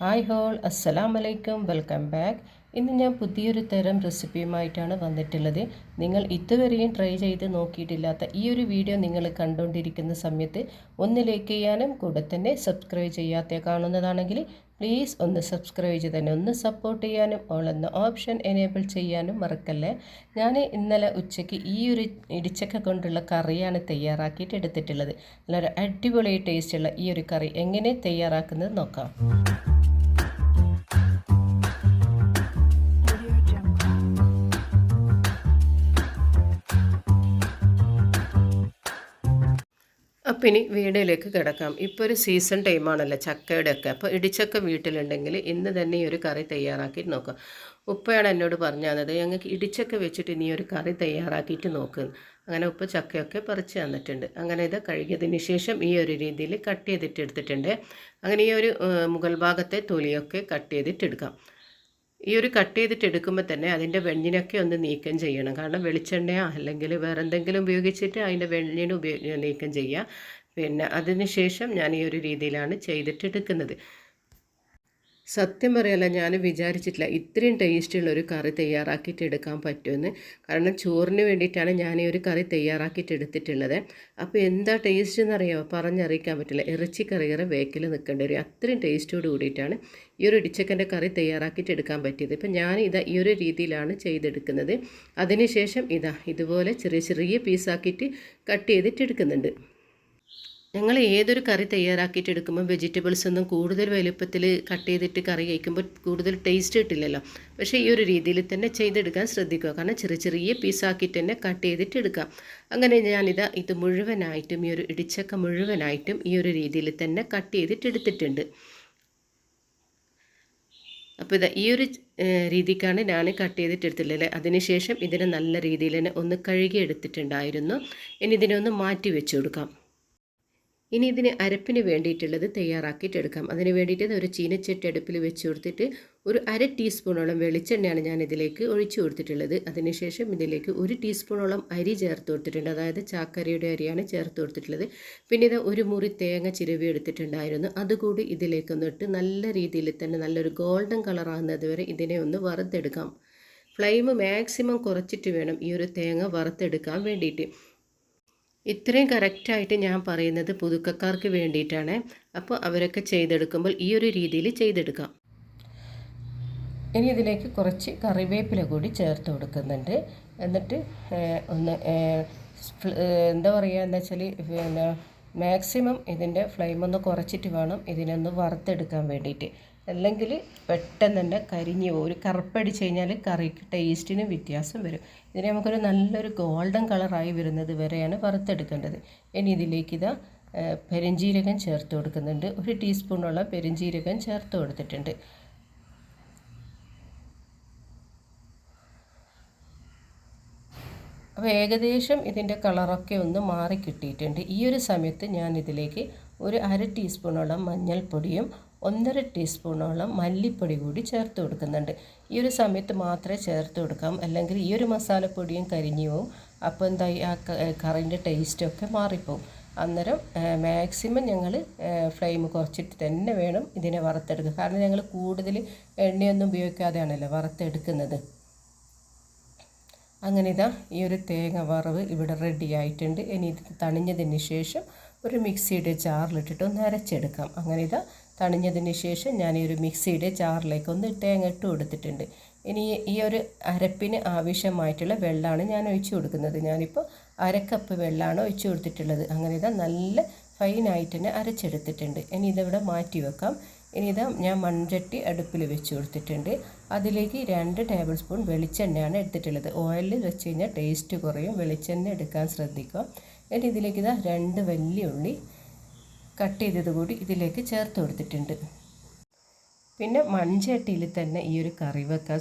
Hi whole അസ്സലാം വലൈക്കും welcome back. ഇന്ന് ഞാൻ പുതിയൊരു തരം റെസിപ്പിയുമായിട്ടാണ് വന്നിട്ടുള്ളത്. നിങ്ങൾ ഇതുവരെയും ട്രൈ ചെയ്ത് നോക്കിയിട്ടില്ലാത്ത ഈ ഒരു വീഡിയോ നിങ്ങൾ കണ്ടുകൊണ്ടിരിക്കുന്ന സമയത്ത് ഒന്ന് ലൈക്ക് ചെയ്യാനും കൂടെ തന്നെ സബ്സ്ക്രൈബ് ചെയ്യാത്ത കാണുന്നതാണെങ്കിൽ പ്ലീസ് ഒന്ന് സബ്സ്ക്രൈബ് ചെയ്ത് തന്നെ ഒന്ന് സപ്പോർട്ട് ചെയ്യാനും ഓൾ ഓപ്ഷൻ എനേബിൾ ചെയ്യാനും മറക്കല്ലേ. ഞാൻ ഇന്നലെ ഉച്ചയ്ക്ക് ഈ ഒരു ഇടിച്ചക്ക കൊണ്ടുള്ള കറിയാണ് തയ്യാറാക്കിയിട്ട് എടുത്തിട്ടുള്ളത്. നല്ലൊരു അടിപൊളി ടേസ്റ്റുള്ള ഈ ഒരു കറി എങ്ങനെ തയ്യാറാക്കുന്നത് നോക്കാം. അപ്പം ഇനി വീടിലേക്ക് കിടക്കാം. ഇപ്പോൾ ഒരു സീസൺ ടൈമാണല്ലോ ചക്കയുടെ ഒക്കെ അപ്പോൾ ഇടിച്ചക്ക വീട്ടിലുണ്ടെങ്കിൽ ഇന്ന് തന്നെ ഈ ഒരു കറി തയ്യാറാക്കിയിട്ട് നോക്കാം. ഉപ്പയാണ് എന്നോട് പറഞ്ഞു തന്നത് ഞങ്ങൾക്ക് ഇടിച്ചക്ക വെച്ചിട്ട് ഇനി ഒരു കറി തയ്യാറാക്കിയിട്ട് നോക്ക്. അങ്ങനെ ഉപ്പ് ചക്കയൊക്കെ പറിച്ച് തന്നിട്ടുണ്ട്. അങ്ങനെ ഇത് കഴുകിയതിന് ശേഷം ഈ ഒരു രീതിയിൽ കട്ട് ചെയ്തിട്ട് എടുത്തിട്ടുണ്ട്. അങ്ങനെ ഈ ഒരു മുകൾ ഭാഗത്തെ തൊലിയൊക്കെ കട്ട് ചെയ്തിട്ട് എടുക്കാം. ഈ ഒരു കട്ട് ചെയ്തിട്ട് എടുക്കുമ്പോൾ തന്നെ അതിന്റെ വെണ്ണിനൊക്കെ ഒന്ന് നീക്കം ചെയ്യണം. കാരണം വെളിച്ചെണ്ണയോ അല്ലെങ്കിൽ വേറെ എന്തെങ്കിലും ഉപയോഗിച്ചിട്ട് അതിന്റെ വെണ്ണിന് ഉപയോഗ നീക്കം ചെയ്യുക പിന്നെ അതിന് ശേഷം ഞാൻ ഈ ഒരു രീതിയിലാണ് ചെയ്തിട്ട് എടുക്കുന്നത്. സത്യം പറയല്ല ഞാൻ വിചാരിച്ചിട്ടില്ല ഇത്രയും ടേസ്റ്റുള്ള ഒരു കറി തയ്യാറാക്കിയിട്ട് എടുക്കാൻ പറ്റുമെന്ന്. കാരണം ചോറിന് വേണ്ടിയിട്ടാണ് ഞാൻ ഈ ഒരു കറി തയ്യാറാക്കിയിട്ട് എടുത്തിട്ടുള്ളത്. അപ്പോൾ എന്താ ടേസ്റ്റ് എന്നറിയാമോ പറഞ്ഞറിയിക്കാൻ പറ്റില്ല. ഇറച്ചിക്കറിയേറെ വേക്കിൽ നിൽക്കേണ്ടി വരും. അത്രയും ടേസ്റ്റോട് കൂടിയിട്ടാണ് ഈ ഒരു ഇടിച്ചക്കന്റെ കറി തയ്യാറാക്കിയിട്ട് എടുക്കാൻ പറ്റിയത്. ഇപ്പം ഞാൻ ഇതാ ഈ ഒരു രീതിയിലാണ് ചെയ്തെടുക്കുന്നത്. അതിനുശേഷം ഇതാ ഇതുപോലെ ചെറിയ ചെറിയ പീസാക്കിയിട്ട് കട്ട് ചെയ്തിട്ട് എടുക്കുന്നുണ്ട്. ഞങ്ങൾ ഏതൊരു കറി തയ്യാറാക്കിയിട്ട് എടുക്കുമ്പോൾ വെജിറ്റബിൾസ് ഒന്നും കൂടുതൽ വലുപ്പത്തിൽ കട്ട് ചെയ്തിട്ട് കറി കഴിക്കുമ്പോൾ കൂടുതൽ ടേസ്റ്റ് കിട്ടില്ലല്ലോ. പക്ഷേ ഈ ഒരു രീതിയിൽ തന്നെ ചെയ്തെടുക്കാൻ ശ്രദ്ധിക്കുക. കാരണം ചെറിയ ചെറിയ പീസാക്കിയിട്ട് തന്നെ കട്ട് ചെയ്തിട്ട് എടുക്കാം അങ്ങനെ ഞാനിത് ഇത് മുഴുവനായിട്ടും ഈ ഒരു ഇടിച്ചക്ക മുഴുവനായിട്ടും ഈ ഒരു രീതിയിൽ തന്നെ കട്ട് ചെയ്തിട്ട് എടുത്തിട്ടുണ്ട്. അപ്പോൾ ഇത് ഈ ഒരു രീതിക്കാണ് ഞാൻ കട്ട് ചെയ്തിട്ട് എടുത്തിട്ടുള്ളത്. അതിനുശേഷം ഇതിനെ നല്ല രീതിയിൽ തന്നെ ഒന്ന് കഴുകി എടുത്തിട്ടുണ്ടായിരുന്നു ഇനി ഇതിനെ ഒന്ന് മാറ്റി വെച്ചു കൊടുക്കാം. ഇനി ഇതിന് അരപ്പിന് വേണ്ടിയിട്ടുള്ളത് തയ്യാറാക്കിയിട്ടെടുക്കാം. അതിന് വേണ്ടിയിട്ട് ഒരു ചീനച്ചട്ടി അടുപ്പിൽ വെച്ച് കൊടുത്തിട്ട് ഒരു അര ടീസ്പൂണോളം വെളിച്ചെണ്ണയാണ് ഞാൻ ഇതിലേക്ക് ഒഴിച്ചു കൊടുത്തിട്ടുള്ളത്. അതിനുശേഷം ഇതിലേക്ക് ഒരു ടീസ്പൂണോളം അരി ചേർത്ത് കൊടുത്തിട്ടുണ്ട്. അതായത് ചാക്കരയുടെ അരിയാണ് ചേർത്ത് കൊടുത്തിട്ടുള്ളത്. പിന്നെ ഇത് ഒരു മുറി തേങ്ങ ചിരവി എടുത്തിട്ടുണ്ടായിരുന്നു. അതുകൂടി ഇതിലേക്കൊന്നിട്ട് നല്ല രീതിയിൽ തന്നെ നല്ലൊരു ഗോൾഡൻ കളറാകുന്നത് വരെ ഇതിനെ ഒന്ന് വറുത്തെടുക്കാം. ഫ്ലെയിം മാക്സിമം കുറച്ചിട്ട് വേണം ഈ ഒരു തേങ്ങ വറുത്തെടുക്കാൻ വേണ്ടിയിട്ട്. ഇത്രയും കറക്റ്റായിട്ട് ഞാൻ പറയുന്നത് പുതുക്കക്കാർക്ക് വേണ്ടിയിട്ടാണ്. അപ്പോൾ അവരൊക്കെ ചെയ്തെടുക്കുമ്പോൾ ഈ ഒരു രീതിയിൽ ചെയ്തെടുക്കാം. ഇനി ഇതിലേക്ക് കുറച്ച് കറിവേപ്പില കൂടി ചേർത്ത് കൊടുക്കുന്നുണ്ട്. എന്നിട്ട് ഒന്ന് എന്താ പറയുക എന്താ വെച്ചാൽ പിന്നെ മാക്സിമം ഇതിന്റെ ഫ്ലെയിം ഒന്ന് കുറച്ചിട്ട് വേണം ഇതിനൊന്ന് വറുത്തെടുക്കാൻ വേണ്ടിയിട്ട്. അല്ലെങ്കിൽ പെട്ടെന്ന് തന്നെ കരിഞ്ഞു പോകും ഒരു കറുപ്പടിച്ച് കഴിഞ്ഞാൽ കറിക്ക് ടേസ്റ്റിന് വ്യത്യാസം വരും. ഇതിനെ നമുക്കൊരു നല്ലൊരു ഗോൾഡൻ കളറായി വരുന്നത് വരെയാണ് വറുത്തെടുക്കേണ്ടത്. ഇനി ഇതിലേക്ക് ഇതാ പെരഞ്ജീരകം ചേർത്ത് കൊടുക്കുന്നുണ്ട്. ഒരു ടീസ്പൂണോളം പെരഞ്ജീരകം ചേർത്ത് കൊടുത്തിട്ടുണ്ട്. അപ്പോൾ ഏകദേശം ഇതിന്റെ കളറൊക്കെ ഒന്ന് മാറി കിട്ടിയിട്ടുണ്ട്. ഈ ഒരു സമയത്ത് ഞാൻ ഇതിലേക്ക് ഒരു അര ടീസ്പൂണോളം മഞ്ഞൾപ്പൊടിയും ഒന്നര ടീസ്പൂണോളം മല്ലിപ്പൊടി കൂടി ചേർത്ത് കൊടുക്കുന്നുണ്ട്. ഈ ഒരു സമയത്ത് മാത്രമേ ചേർത്ത് കൊടുക്കാം. അല്ലെങ്കിൽ ഈ ഒരു മസാലപ്പൊടിയും കരിഞ്ഞു പോവും അപ്പോൾ എന്തായി? ആ കറിന്റെ ടേസ്റ്റൊക്കെ മാറിപ്പോവും. അന്നേരം മാക്സിമം ഞങ്ങൾ ഫ്ലെയിം കുറച്ചിട്ട് തന്നെ വേണം ഇതിനെ വറുത്തെടുക്കുക കാരണം ഞങ്ങൾ കൂടുതൽ എണ്ണയൊന്നും ഉപയോഗിക്കാതെയാണല്ലോ വറുത്തെടുക്കുന്നത്. അങ്ങനെ ഇതാ ഈ ഒരു തേങ്ങ വറവ് ഇവിടെ റെഡി ആയിട്ടുണ്ട്. ഇനി ഇത് തണിഞ്ഞതിന് ശേഷം ഒരു മിക്സിയുടെ ജാറിലിട്ടിട്ട് ഒന്ന് അരച്ചെടുക്കാം. അങ്ങനെ ഇതാ തണിഞ്ഞതിന് ശേഷം ഞാൻ ഈ ഒരു മിക്സിയുടെ ജാറിലേക്ക് ഒന്ന് തേങ്ങ ഇട്ട് കൊടുത്തിട്ടുണ്ട്. ഇനി ഈ ഒരു അരപ്പിന് ആവശ്യമായിട്ടുള്ള വെള്ളമാണ് ഞാൻ ഒഴിച്ചു കൊടുക്കുന്നത്. ഞാനിപ്പോൾ അരക്കപ്പ് വെള്ളമാണ് ഒഴിച്ചു കൊടുത്തിട്ടുള്ളത്. അങ്ങനെ ഇതാ നല്ല ഫൈനായിട്ട് തന്നെ അരച്ചെടുത്തിട്ടുണ്ട്. ഇനി ഇതിവിടെ മാറ്റി വെക്കാം. ഇനി ഇതാ ഞാൻ മൺചട്ടി അടുപ്പിൽ വെച്ച് കൊടുത്തിട്ടുണ്ട്. അതിലേക്ക് രണ്ട് ടേബിൾ സ്പൂൺ വെളിച്ചെണ്ണയാണ് എടുത്തിട്ടുള്ളത്. ഓയിലിൽ വെച്ച് കഴിഞ്ഞാൽ ടേസ്റ്റ് കുറയും. വെളിച്ചെണ്ണ എടുക്കാൻ ശ്രദ്ധിക്കുക. ഇനി ഇതിലേക്ക് ഇതാ രണ്ട് വലിയ ഉള്ളി കട്ട് ചെയ്തത് കൂടി ഇതിലേക്ക് ചേർത്ത് കൊടുത്തിട്ടുണ്ട്. പിന്നെ മൺചട്ടിയിൽ തന്നെ ഈ ഒരു കറി വെക്കാൻ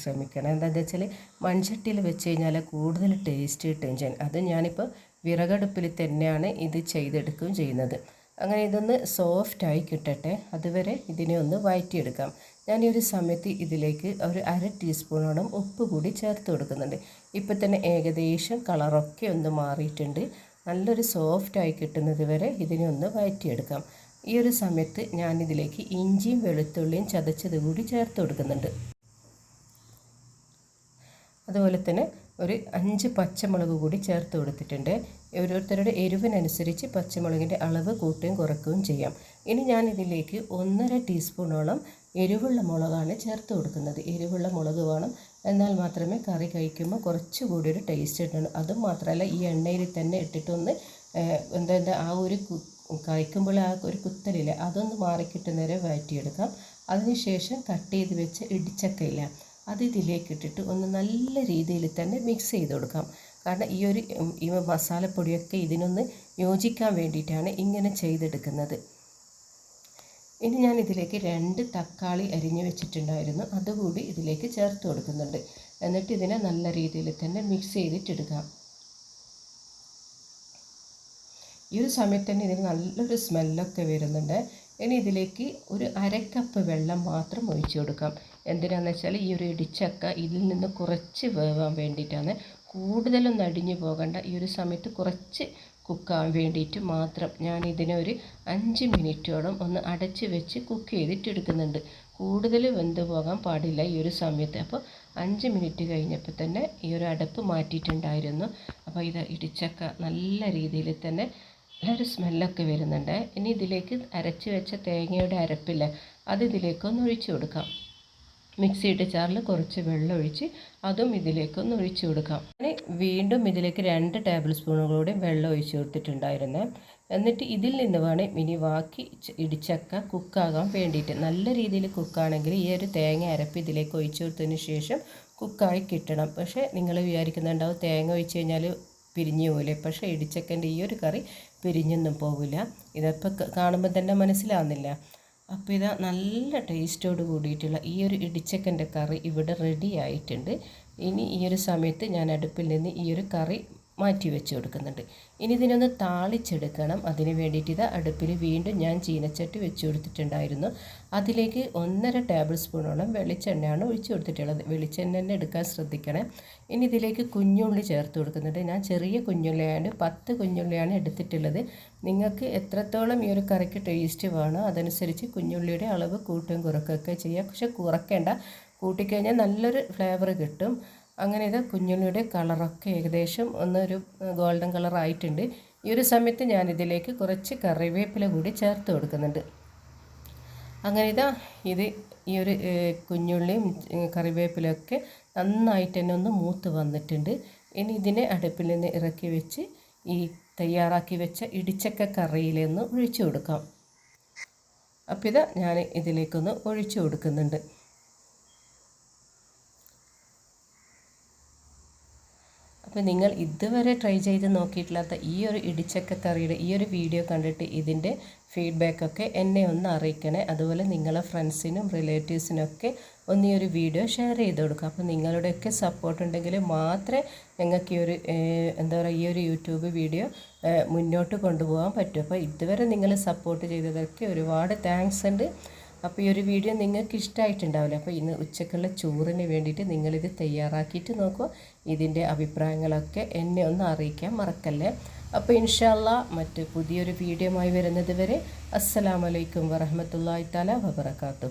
ശ്രമിക്കണം. എന്താണെന്ന് വെച്ചാൽ മൺചട്ടിയിൽ വെച്ച് കഴിഞ്ഞാൽ കൂടുതൽ ടേസ്റ്റ് കിട്ടുകയും ചെയ്യും അത് ഞാനിപ്പോൾ വിറകടുപ്പിൽ തന്നെയാണ് ഇത് ചെയ്തെടുക്കുകയും ചെയ്യുന്നത്. അങ്ങനെ ഇതൊന്ന് സോഫ്റ്റായി കിട്ടട്ടെ. അതുവരെ ഇതിനെ ഒന്ന് വഴറ്റിയെടുക്കാം ഞാൻ ഈ ഒരു സമയത്ത് ഇതിലേക്ക് ഒരു അര ടീസ്പൂണോളം ഉപ്പ് കൂടി ചേർത്ത് കൊടുക്കുന്നുണ്ട്. ഇപ്പം തന്നെ ഏകദേശം കളറൊക്കെ ഒന്ന് മാറിയിട്ടുണ്ട്. നല്ലൊരു സോഫ്റ്റായി കിട്ടുന്നത് വരെ ഇതിനെ ഒന്ന് വഴറ്റിയെടുക്കാം ഈ ഒരു സമയത്ത് ഞാനിതിലേക്ക് ഇഞ്ചിയും വെളുത്തുള്ളിയും ചതച്ചത് കൂടി ചേർത്ത് കൊടുക്കുന്നുണ്ട്. അതുപോലെ തന്നെ ഒരു അഞ്ച് പച്ചമുളക് കൂടി ചേർത്ത് കൊടുത്തിട്ടുണ്ട്. ഓരോരുത്തരുടെ എരിവിനനുസരിച്ച് പച്ചമുളകിന്റെ അളവ് കൂട്ടുകയും കുറക്കുകയും ചെയ്യാം. ഇനി ഞാൻ ഇതിലേക്ക് ഒന്നര ടീസ്പൂണോളം എരിവുള്ള മുളകാണ് ചേർത്ത് കൊടുക്കുന്നത്. എരിവുള്ള മുളക് വേണം. എന്നാൽ മാത്രമേ കറി കഴിക്കുമ്പോൾ കുറച്ചുകൂടി ഒരു ടേസ്റ്റ് കിട്ടുള്ളൂ. അതും മാത്രമല്ല ഈ എണ്ണയിൽ തന്നെ ഇട്ടിട്ടൊന്ന് എന്താ എന്താ ആ ഒരു കഴിക്കുമ്പോൾ ആ ഒരു കുത്തലില്ല അതൊന്ന് മാറിക്കിട്ടുന്നവരെ വഴറ്റിയെടുക്കാം. അതിനുശേഷം കട്ട് ചെയ്ത് വെച്ച് ഇടിച്ചക്കയില്ല അത് ഇതിലേക്ക് ഇട്ടിട്ട് ഒന്ന് നല്ല രീതിയിൽ തന്നെ മിക്സ് ചെയ്ത് കൊടുക്കാം. കാരണം ഈ ഒരു ഈ മസാലപ്പൊടിയൊക്കെ ഇതിനൊന്ന് യോജിക്കാൻ വേണ്ടിയിട്ടാണ് ഇങ്ങനെ ചെയ്തെടുക്കുന്നത്. ഇനി ഞാൻ ഇതിലേക്ക് രണ്ട് തക്കാളി അരിഞ്ഞു വെച്ചിട്ടുണ്ടായിരുന്നു. അതുകൂടി ഇതിലേക്ക് ചേർത്ത് കൊടുക്കുന്നുണ്ട്. എന്നിട്ട് ഇതിനെ നല്ല രീതിയിൽ തന്നെ മിക്സ് ചെയ്തിട്ടെടുക്കാം. ഈ ഒരു സമയത്ത് തന്നെ ഇതിന് നല്ലൊരു സ്മെല്ലൊക്കെ വരുന്നുണ്ട്. ഇനി ഇതിലേക്ക് ഒരു അരക്കപ്പ് വെള്ളം മാത്രം ഒഴിച്ചു കൊടുക്കാം. എന്തിനാന്ന് വെച്ചാൽ ഈ ഒരു ഇടിച്ചക്ക ഇതിൽ നിന്ന് കുറച്ച് വേവാൻ വേണ്ടിയിട്ടാണ്. കൂടുതലൊന്നും അടിഞ്ഞു പോകണ്ട. ഈ ഒരു സമയത്ത് കുറച്ച് കുക്കാവാൻ വേണ്ടിയിട്ട് മാത്രം ഞാൻ ഇതിനെ ഒരു അഞ്ച് മിനിറ്റോളം ഒന്ന് അടച്ച് വെച്ച് കുക്ക് ചെയ്തിട്ടെടുക്കുന്നുണ്ട്. കൂടുതൽ വെന്ത് പോകാൻ പാടില്ല ഈ ഒരു സമയത്ത്. അപ്പോൾ അഞ്ച് മിനിറ്റ് കഴിഞ്ഞപ്പോൾ തന്നെ ഈ ഒരു അടപ്പ് മാറ്റിയിട്ടുണ്ടായിരുന്നു. അപ്പോൾ ഇത് ഇടിച്ചക്ക നല്ല രീതിയിൽ തന്നെ നല്ലൊരു സ്മെല്ലൊക്കെ വരുന്നുണ്ട്. ഇനി ഇതിലേക്ക് അരച്ച് വെച്ച തേങ്ങയുടെ അരപ്പില്ല അത് ഇതിലേക്ക് ഒന്ന് ഒഴിച്ചു കൊടുക്കാം. മിക്സിയുടെ ചാറിൽ കുറച്ച് വെള്ളം ഒഴിച്ച് അതും ഇതിലേക്കൊന്ന് ഒഴിച്ചു കൊടുക്കാം. അങ്ങനെ വീണ്ടും ഇതിലേക്ക് രണ്ട് ടേബിൾ സ്പൂണുകളൂടെ വെള്ളം ഒഴിച്ച് കൊടുത്തിട്ടുണ്ടായിരുന്നു. എന്നിട്ട് ഇതിൽ നിന്ന് വേണം ഇനി ബാക്കി ഇടിച്ചക്ക കുക്കാകാൻ വേണ്ടിയിട്ട്. നല്ല രീതിയിൽ കുക്കാണെങ്കിൽ ഈ ഒരു തേങ്ങ അരപ്പ് ഇതിലേക്ക് ഒഴിച്ചു കൊടുത്തതിന് ശേഷം കുക്കായി കിട്ടണം. പക്ഷേ നിങ്ങൾ വിചാരിക്കുന്നുണ്ടാവും തേങ്ങ ഒഴിച്ച് കഴിഞ്ഞാൽ പിരിഞ്ഞു പോകില്ലേ പക്ഷേ ഇടിച്ചക്കന്റെ ഈ ഒരു കറി പിരിഞ്ഞൊന്നും പോകില്ല ഇതിപ്പോൾ കാണുമ്പോൾ തന്നെ മനസ്സിലാവുന്നില്ല. അപ്പോൾ ഇതാ നല്ല ടേസ്റ്റോട് കൂടിയിട്ടുള്ള ഈ ഒരു ഇടിച്ചക്കന്റെ കറി ഇവിടെ റെഡി ആയിട്ടുണ്ട്. ഇനി ഈ ഒരു സമയത്ത് ഞാൻ അടുപ്പിൽ നിന്ന് ഈ ഒരു കറി മാറ്റി വെച്ച് കൊടുക്കുന്നുണ്ട്. ഇനി ഇതിനൊന്ന് താളിച്ചെടുക്കണം. അതിന് വേണ്ടിയിട്ട് ഇത് അടുപ്പിൽ വീണ്ടും ഞാൻ ചീനച്ചട്ടി വെച്ച് കൊടുത്തിട്ടുണ്ടായിരുന്നു. അതിലേക്ക് ഒന്നര ടേബിൾ സ്പൂണോളം വെളിച്ചെണ്ണയാണ് ഒഴിച്ചു കൊടുത്തിട്ടുള്ളത്. വെളിച്ചെണ്ണ തന്നെ എടുക്കാൻ ശ്രദ്ധിക്കണേ. ഇനി ഇതിലേക്ക് കുഞ്ഞുള്ളി ചേർത്ത് കൊടുക്കുന്നുണ്ട്. ഞാൻ ചെറിയ കുഞ്ഞുള്ളിയാണ് പത്ത് കുഞ്ഞുള്ളിയാണ് എടുത്തിട്ടുള്ളത്. നിങ്ങൾക്ക് എത്രത്തോളം ഈ ഒരു കറിക്ക് ടേസ്റ്റ് വേണോ അതനുസരിച്ച് കുഞ്ഞുള്ളിയുടെ അളവ് കൂട്ടും കുറക്കുകയൊക്കെ ചെയ്യുക പക്ഷെ കുറക്കേണ്ട. കൂട്ടിക്കഴിഞ്ഞാൽ നല്ലൊരു ഫ്ലേവർ കിട്ടും. അങ്ങനെ ഇത് കുഞ്ഞുണ്ണിയുടെ കളറൊക്കെ ഏകദേശം ഒന്ന് ഒരു ഗോൾഡൻ കളർ ആയിട്ടുണ്ട് ഈ ഒരു സമയത്ത് ഞാനിതിലേക്ക് കുറച്ച് കറിവേപ്പില കൂടി ചേർത്ത് കൊടുക്കുന്നുണ്ട്. അങ്ങനെ ഇതാ ഇത് ഈ ഒരു കുഞ്ഞുള്ളിയും കറിവേപ്പിലൊക്കെ നന്നായിട്ട് തന്നെ ഒന്ന് മൂത്ത് വന്നിട്ടുണ്ട്. ഇനി ഇതിനെ അടുപ്പിൽ നിന്ന് ഇറക്കി വെച്ച് ഈ തയ്യാറാക്കി വെച്ച ഇടിച്ചക്ക കറിയിലൊന്ന് ഒഴിച്ചു കൊടുക്കാം. അപ്പോൾ ഇതാ ഞാൻ ഇതിലേക്കൊന്ന് ഒഴിച്ചു കൊടുക്കുന്നുണ്ട്. അപ്പോൾ നിങ്ങൾ ഇതുവരെ ട്രൈ ചെയ്ത് നോക്കിയിട്ടില്ലാത്ത ഈ ഒരു ഇടിച്ചക്ക കറിയുടെ ഈ ഒരു വീഡിയോ കണ്ടിട്ട് ഇതിന്റെ ഫീഡ്ബാക്കൊക്കെ എന്നെ ഒന്ന് അറിയിക്കണേ. അതുപോലെ നിങ്ങളെ ഫ്രണ്ട്സിനും റിലേറ്റീവ്സിനൊക്കെ ഒന്ന് ഈ ഒരു വീഡിയോ ഷെയർ ചെയ്ത് കൊടുക്കുക. അപ്പോൾ നിങ്ങളുടെയൊക്കെ സപ്പോർട്ട് ഉണ്ടെങ്കിൽ മാത്രമേ ഞങ്ങൾക്ക് ഈ ഒരു എന്താ പറയുക ഈ ഒരു യൂട്യൂബ് വീഡിയോ മുന്നോട്ട് കൊണ്ടുപോകാൻ പറ്റും. അപ്പോൾ ഇതുവരെ നിങ്ങൾ സപ്പോർട്ട് ചെയ്തതൊക്കെ ഒരുപാട് താങ്ക്സ് ഉണ്ട്. അപ്പോൾ ഈ ഒരു വീഡിയോ നിങ്ങൾക്ക് ഇഷ്ടമായിട്ടുണ്ടാവില്ല അപ്പോൾ ഇന്ന് ഉച്ചക്കുള്ള ചോറിന് വേണ്ടിയിട്ട് നിങ്ങളിത് തയ്യാറാക്കിയിട്ട് നോക്കുക ഇതിന്റെ അഭിപ്രായങ്ങളൊക്കെ എന്നെ ഒന്ന് അറിയിക്കാൻ മറക്കല്ലേ? അപ്പോൾ ഇൻഷാല്ല മറ്റ് പുതിയൊരു വീഡിയോ ആയി വരുന്നത് വരെ അസ്സലാമലൈക്കും വറഹമത്തല്ലാ തല വബർക്കാത്തു